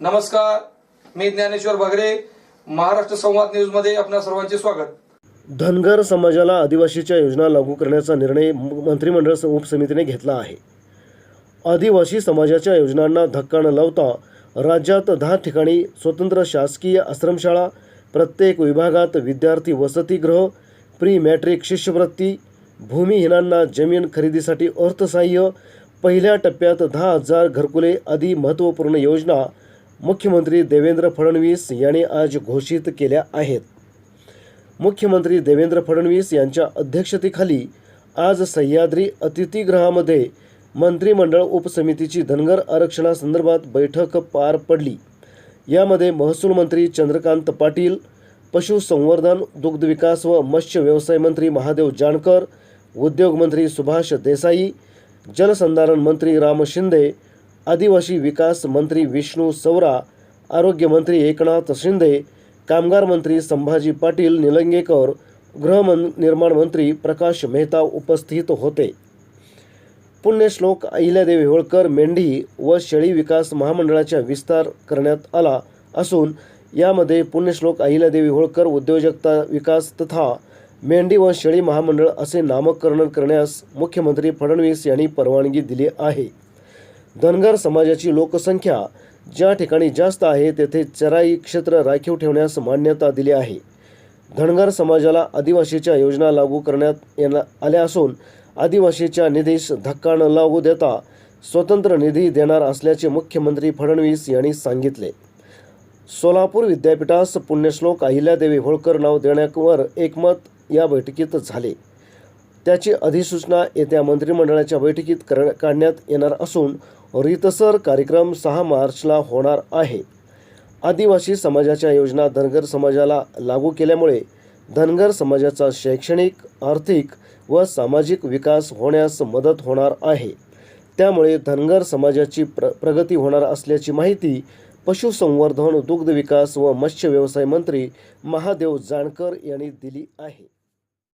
नमस्कार मी ज्ञानेश्वर भगरे महाराष्ट्र संवाद न्यूजमध्ये आपल्या सर्वांचे स्वागत. धनगर समाजाला आदिवासीच्या योजना लागू करण्याचा निर्णय म- मंत्रिमंडळ उपसमितीने घेतला आहे. आदिवासी समाजाच्या योजनांना धक्का न लावता राज्यात दहा ठिकाणी स्वतंत्र शासकीय आश्रमशाळा प्रत्येक विभागात विद्यार्थी वसतिगृह प्री मॅट्रिक शिष्यवृत्ती भूमिहीनांना जमीन खरेदीसाठी अर्थसहाय्य पहिल्या टप्प्यात दहा हजार घरकुले आदी महत्त्वपूर्ण योजना मुख्यमंत्री देवेंद्र फडणवीस यांनी आज घोषित केल्या आहेत. मुख्यमंत्री देवेंद्र फडणवीस यांच्या अध्यक्षतेखाली आज सह्याद्री अतिथीगृहामध्ये मंत्रिमंडळ उपसमितीची धनगर आरक्षणासंदर्भात बैठक पार पडली. यामध्ये महसूल मंत्री चंद्रकांत पाटील पशुसंवर्धन दुग्धविकास व मत्स्य व्यवसाय मंत्री महादेव जानकर उद्योगमंत्री सुभाष देसाई जलसंधारण मंत्री राम शिंदे आदिवासी विकास मंत्री विष्णू सवरा आरोग्यमंत्री एकनाथ शिंदे कामगार मंत्री संभाजी पाटील निलंगेकर गृहमन निर्माण मंत्री प्रकाश मेहता उपस्थित होते. पुण्यश्लोक अहिल्यादेवी होळकर मेंढी व शेळी विकास महामंडळाचा विस्तार करण्यात आला असून यामध्ये पुण्यश्लोक अहिल्यादेवी होळकर उद्योजकता विकास तथा मेंढी व शेळी महामंडळ असे नामकरण करण्यास मुख्यमंत्री फडणवीस यांनी परवानगी दिली आहे. धनगर समाजाची लोकसंख्या ज्या ठिकाणी जास्त आहे तेथे चराई क्षेत्र राखीव ठेवण्यास मान्यता दिली आहे. धनगर समाजाला आदिवासीच्या योजना लागू करण्यात येणार आल्या असून आदिवासीच्या निधीस धक्का न लागू देता स्वतंत्र निधी देणार असल्याचे मुख्यमंत्री फडणवीस यांनी सांगितले. सोलापूर विद्यापीठास पुण्यश्लोक अहिल्यादेवी होळकर नाव देण्यावर एकमत या बैठकीत झाले. त्याची अधिसूचना येत्या मंत्रिमंडळाच्या बैठकीत कर काढण्यात येणार असून रीतसर कार्यक्रम सहा मार्चला होणार आहे. आदिवासी समाजाच्या योजना धनगर समाजाला लागू केल्यामुळे धनगर समाजाचा शैक्षणिक आर्थिक व सामाजिक विकास होण्यास मदत होणार आहे. त्यामुळे धनगर समाजाची प्र प्रगती होणार असल्याची माहिती पशुसंवर्धन दुग्धविकास व मत्स्य व्यवसाय मंत्री महादेव जानकर यांनी दिली आहे.